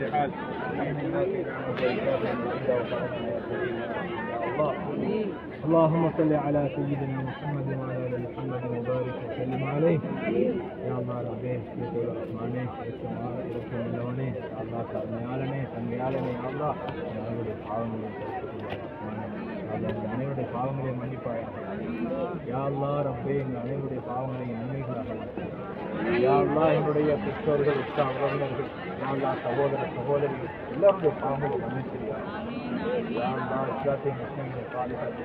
كل حال الله اللهم صل على سيدنا محمد وعلى ال محمد وبارك وسلم عليه يا الله ربي يا رحمانே இயேசுவா இரக்கம் உள்ளவனே அல்லாஹ் தன்மையாளனே தன்மையாளனே யா அல்லாஹ் அனைவருடைய பாவங்களை அல்லாஹ் அனைவருடைய பாவங்களை மன்னிப்பாயாக யா அல்லாஹ் ரப்பே எங்கள் அனைவருடைய பாவங்களை நன்மைகளாக யா அல்லாஹ் என்னுடைய பெற்றோர்கள் உற்ற உறவினர்கள் யா அல்லாஹ் சகோதர சகோதரிகள் எல்லாருடைய பாவங்களை மன்னிச்சிரியா யா அல்லாஹ் இஸ்லாத்தை முஸ்லிம்களை பாதுகாத்து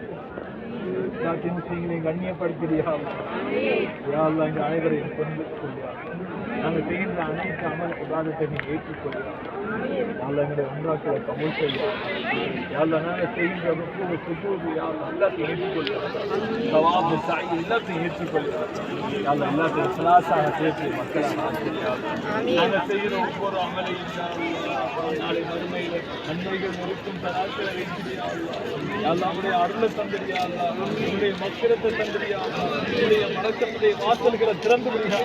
இஸ்லாத்தை முஸ்லிம்களை கண்ணியப்படுத்தியா யா இந்த அனைவரையும் கொண்டு கொள்வார். நாங்கள் செய்கின்ற அனைத்து அமல் விவாதத்தை நீ ஏற்றுக்கொள்வார் யாழ்லா எங்களுடைய உண்டாக்களை கமல் செய்வார். யாழ்லா நாங்கள் செய்கின்ற முப்பது சுஜூது யாழ்லா எல்லாத்தையும் ஏற்றுக்கொள்வார் சவாபு சாய் எல்லாத்தையும் ஏற்றுக்கொள்வார் யாழ்லா எல்லாத்தையும் கிளாஸாக சேர்த்து மக்களாக நாங்கள் செய்கிற ஒவ்வொரு அமலையும் நாளை மறுமையில் நன்மைகள் இருக்கும் தராக்களை வைக்கிறியா யாழ்லா. உடைய அருளை தந்திரியா அல்லா மக்களத்தை தந்திரியா உடைய மடக்கத்துடைய வாசல்களை திறந்து விடுயா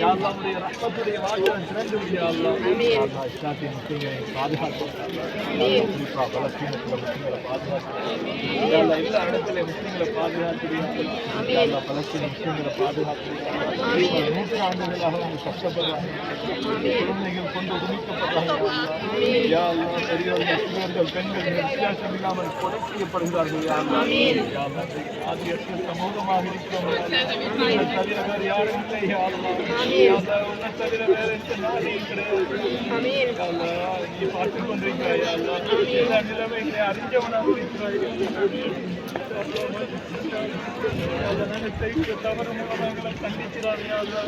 யாழ்லா உடைய ரத்தத்துடைய வாசலை திறந்து விடுயா அல்லா யாழ்லா இஸ்லாத்தின் முஸ்லிம்களை பாதுகாத்து குறிப்பாக பலஸ்தீனத்தில் முஸ்லிம்களை பாதுகாத்து யாழ்லா எல்லா இடத்துலையும் முஸ்லிம்களை யாழ்லா பலஸ்தீன முஸ்லிம்களை பாதுகாத்து நூற்றாண்டுகளாக அவங்க கஷ்டப்படுறாங்க. குழந்தைகள் கொண்டு குமிக்கப்படுறாங்க யா அல்லாஹ் பெரியவர்கள் சிறுவர்கள் பெண்கள் வித்தியாசம் இல்லாமல் கொலை செய்யப்படுகிறார்கள் யா அல்லாஹ், ஆதியற்ற சமூகமாக தவிர வேறு யாரும் இல்லை. யா உன்னை தவிர வேறு எந்த கிடையாது நீ பார்த்துக் கொண்டிருக்கிறாய். எல்லா நிலைமைகளை அறிஞ்சவனாக இருக்கிறாய். யா தவறு மூலமாக எங்களை கண்டிக்கிறாரே யா அல்லாஹ்.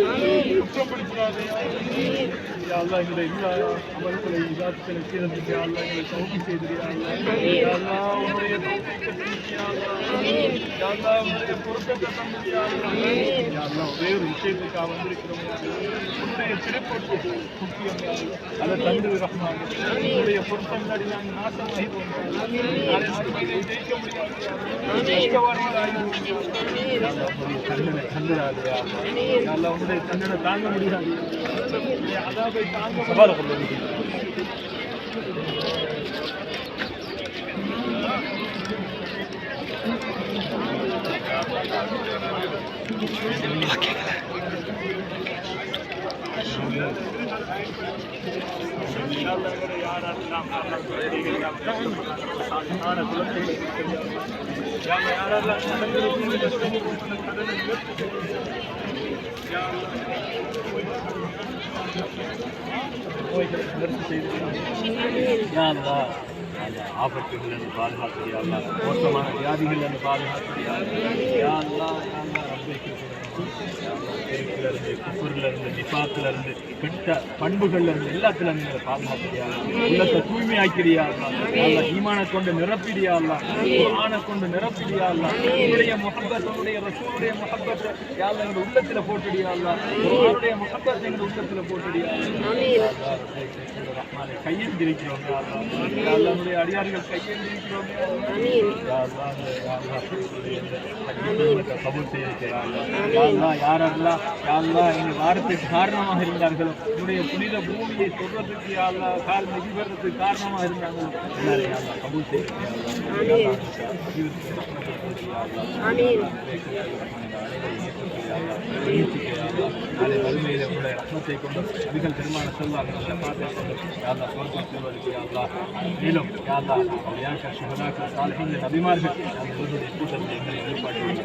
எல்லா அமல்களை இதாக்களை சீரமைக்க எங்களை சௌகி உன்னுடைய உன்னுடைய ஒரே ஒரு விஷயத்துக்காக வந்திருக்கிறோம் உன்னுடைய முக்கியம் அதை தந்து ரஹ்மான் உன்னுடைய பொருத்தம் நாங்கள் நாசமாகி போகிறோம் ஜெயிக்க முடியாது யா அல்லாஹ். கஷ்டவான்களாகி போகிறோம் தாங்க முடியாது உன்னுடைய அதாபை ஆபத்துகளிலிருந்து முடியாது ஆபத்துகளிலிருந்து மோசமான வியாதிகளிலிருந்து பாதுகாத்து யா இருந்து கெட்ட பண்புகள்ல இருந்து எல்லாத்துல இருந்து எங்களை பாதுகாக்கிறியா உள்ளத்தை தூய்மையாக்கிறியா அல்ல ஈமான கொண்டு நிரப்பிடியா அல்ல குர்ஆனை கொண்டு நிரப்பிடியா அல்ல உன்னுடைய முகப்பத்தனுடைய ரசூனுடைய முகப்பத்தை யாழ்ல எங்க உள்ளத்துல போட்டுடியா அல்ல குர்ஆனுடைய முகப்பத்தை எங்க உள்ளத்துல போட்டுடியா கையெழுந்திருக்கிறோம் அல்லாஹ் யா அல்லாஹ் உன்னுடைய அடியார்கள் கையெழுந்திருக்கிறோம் கபூல் யாரெல்லாம் யா அல்லாஹ் எங்கள் வாரத்துக்கு காரணமாக இருந்தார்களோ உன்னுடைய புனித பூமியை சொல்றதுக்கு யா அல்லாஹ் கால் மிதிபடுறதுக்கு காரணமாக இருந்தாங்களோ எல்லாரையும் கபூல் ನಾಳೆ ಮನೆ ಮೇಲೆ ಕೂಡ ಎಚ್ಚೆತ್ತೇಕೊಂಡು ಅಧಿಕಲ್ ನಿರ್ಮಾಣ ಸಲ್ಲಾಗಲ್ಲ ಯಾವ್ದ ಸ್ವಲ್ಪ ಸೇವರಿಗೆ ಯಾವ್ದ ನೀನು ಯಾವ್ದ ಯಾಕ ಶುಭನಾಕ ಸಾಲ ಹಿಂದೆ ಅಭಿಮಾನಿ ಕೂಟಲ್ಲಿ ಏರ್ಪಾಡು ಮಾಡಿ